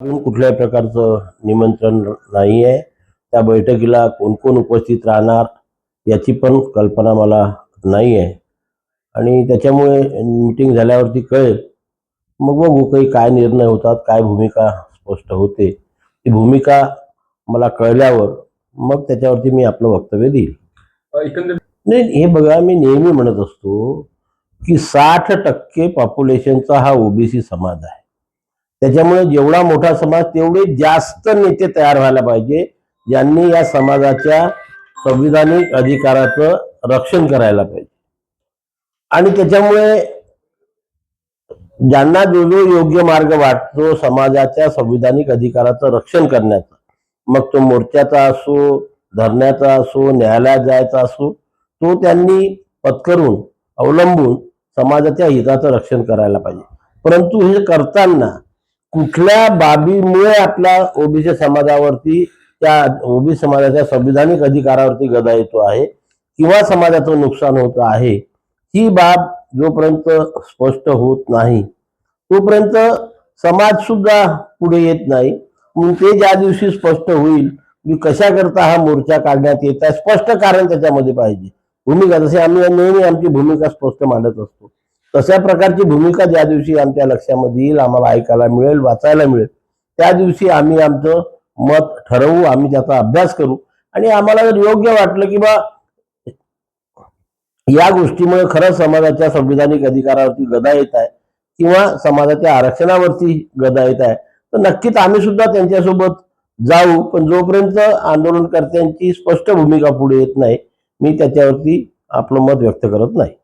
अजून कुठल्याही प्रकारचं निमंत्रण नाही आहे त्या बैठकीला कोण कोण उपस्थित राहणार याची पण कल्पना मला नाही आहे आणि त्याच्यामुळे मीटिंग झाल्यावरती कळेल मग बघू काही काय निर्णय होतात काय भूमिका स्पष्ट होते. ती भूमिका मला कळल्यावर मग त्याच्यावरती मी आपलं वक्तव्य देईल. नाही हे बघा मी नेहमी म्हणत असतो की साठ टक्के पॉप्युलेशनचा हा ओबीसी समाज आहे. त्याच्यामुळे जेवढा मोठा समाज तेवढे जास्त नेते तयार व्हायला पाहिजे. ज्यांनी या समाजाच्या संविधानिक अधिकाराचं रक्षण करायला पाहिजे. आणि त्याच्यामुळे ज्यांना जो जो योग्य मार्ग वाटतो समाजाच्या संविधानिक अधिकाराचं रक्षण करण्याचा. मग तो मोर्चाचा असो धरण्याचा असो न्यायालयात जायचा असो तो त्यांनी पत्करून अवलंबून समाजाच्या हिताचं रक्षण करायला पाहिजे. परंतु हे करताना कुठल्या बाबीमुळे आपल्या ओबीसी समाजावरती त्या ओबीसी समाजाच्या संविधानिक अधिकारावरती गदा येतो आहे किंवा समाजाचं नुकसान होत आहे ही बाब जोपर्यंत स्पष्ट होत नाही तोपर्यंत समाज सुद्धा पुढे येत नाही. म्हणून ते ज्या दिवशी स्पष्ट होईल मी कशाकरता हा मोर्चा काढण्यात येत आहे स्पष्ट कारण त्याच्यामध्ये पाहिजे. भूमिका जसे आम्ही नेहमी आमची भूमिका स्पष्ट मांडत असतो. तशा प्रकारची भूमिका ज्या दिवशी आमच्या लक्षामध्ये येईल आम्हाला ऐकायला मिळेल वाचायला मिळेल त्या दिवशी आम्ही आमचं मत ठरवू आम्ही त्याचा अभ्यास करू. आणि आम्हाला जर योग्य वाटलं की बा या गोष्टीमुळे खरंच समाजाच्या संविधानिक अधिकारावरती गदा येत आहे किंवा समाजाच्या आरक्षणावरती गदा येत आहे तर नक्कीच आम्ही सुद्धा त्यांच्यासोबत जाऊ. पण जोपर्यंत आंदोलनकर्त्यांची स्पष्ट भूमिका पुढे येत नाही मी त्याच्यावरती आपलं मत व्यक्त करत नाही.